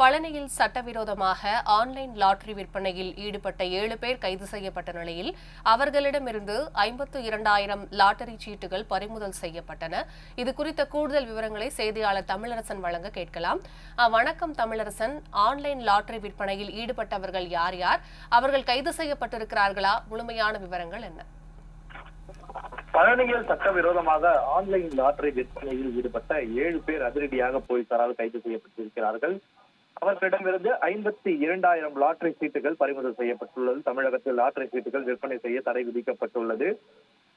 பழனியில் சட்டவிரோதமாக online lottery விற்பனையில் ஈடுபட்ட ஏழு பேர் கைது செய்யப்பட்ட நிலையில் அவர்களிடமிருந்து ஐம்பத்து இரண்டாயிரம் லாட்டரி சீட்டுகள் பறிமுதல் செய்யப்பட்டன. இது குறித்த கூடுதல் விவரங்களை செய்தியாளர் தமிழரசன் வழங்க கேட்கலாம். வணக்கம் தமிழரசன். ஆன்லைன் லாட்டரி விற்பனையில் ஈடுபட்டவர்கள் யார் யார்? அவர்கள் கைது செய்யப்பட்டிருக்கிறார்களா? முழுமையான விவரங்கள் என்ன? பழனியில் சட்டவிரோதமாக ஆன்லைன் லாட்டரி விற்பனையில் ஈடுபட்ட ஏழு பேர் அதிரடியாக போலீசாரால் கைது செய்யப்பட்டிருக்கிறார்கள். அவர்களிடமிருந்து ஐம்பத்தி இரண்டாயிரம் லாட்டரி சீட்டுகள் பறிமுதல் செய்யப்பட்டுள்ளது. தமிழகத்தில் லாட்டரி சீட்டுகள் விற்பனை செய்ய தடை விதிக்கப்பட்டுள்ளது.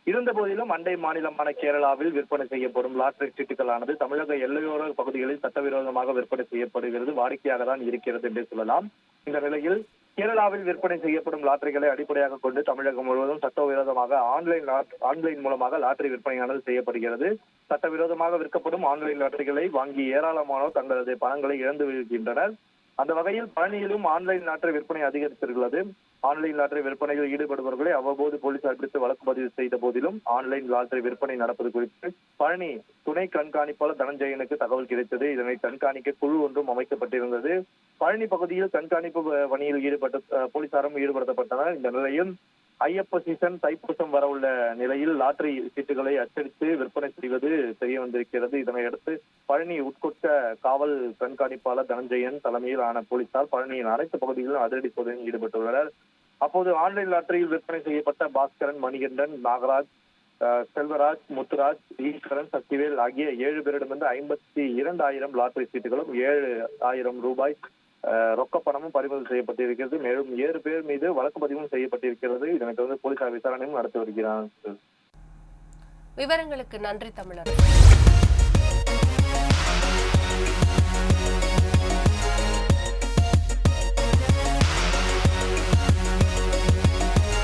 இருந்த போதிலும் அண்டை மாநிலமான கேரளாவில் விற்பனை செய்யப்படும் லாட்டரி சீட்டுகளானது தமிழக எல்லையோர பகுதிகளில் சட்டவிரோதமாக விற்பனை செய்யப்படுகிறது. வாடிக்கையாக தான் இருக்கிறது என்று சொல்லலாம். இந்த நிலையில் கேரளாவில் விற்பனை செய்யப்படும் லாட்டரிகளை அடிப்படையாக கொண்டு தமிழகம் முழுவதும் சட்டவிரோதமாக ஆன்லைன் ஆன்லைன் மூலமாக லாட்டரி விற்பனையானது செய்யப்படுகிறது. சட்டவிரோதமாக விற்கப்படும் ஆன்லைன் லாட்டரிகளை வாங்கி ஏராளமானோர் தங்களது பணங்களை இழந்து வருகின்றனர் அந்த வகையில் பழனியிலும் ஆன்லைன் லாட்டரி விற்பனை அதிகரித்திருக்கிறது. ஆன்லைன் லாட்டரி விற்பனையில் ஈடுபடுபவர்களை அவ்வப்போது போலீசார் பிடித்து வழக்கு பதிவு செய்த போதிலும் ஆன்லைன் லாட்டரி விற்பனை நடப்பது குறித்து பழனி துணை கண்காணிப்பாளர் தனஞ்சயனுக்கு தகவல் கிடைத்தது. இதனை கண்காணிக்க குழு ஒன்றும் அமைக்கப்பட்டிருந்தது. பழனி பகுதியில் கண்காணிப்பு பணியில் ஈடுபட்ட போலீசாரும் ஈடுபடுத்தப்பட்டனர். இந்த நிலையில் ஐயப்ப சீசன் தைப்பூசம் வர உள்ள நிலையில் லாட்டரி சீட்டுகளை அச்சடித்து விற்பனை செய்வது தெரிய வந்திருக்கிறது. இதனையடுத்து பழனி உட்கொட்ட காவல் கண்காணிப்பாளர் தனஞ்சயன் தலைமையிலான போலீசார் பழனியின் அனைத்து பகுதிகளிலும் அதிரடி சோதனையில் ஈடுபட்டுள்ளனர். அப்போது ஆன்லைன் லாட்டரியில் விற்பனை செய்யப்பட்ட பாஸ்கரன் மணிகண்டன் நாகராஜ் செல்வராஜ் முத்துராஜ் ஈஸ்வரன் சக்திவேல் ஆகிய ஏழு பேரிடமிருந்து ஐம்பத்தி இரண்டாயிரம் லாட்டரி சீட்டுகளும் ஏழு ஆயிரம் ரூபாய் அஹ், பணமும் பறிமுதல் செய்யப்பட்டிருக்கிறது. மேலும் ஏழு பேர் மீது வழக்கு பதிவும் செய்யப்பட்டிருக்கிறது. இதனைத் தொடர்ந்து போலீசார் விசாரணையும் நடத்தி வருகிறார்கள். விவரங்களுக்கு நன்றி தமிழர்.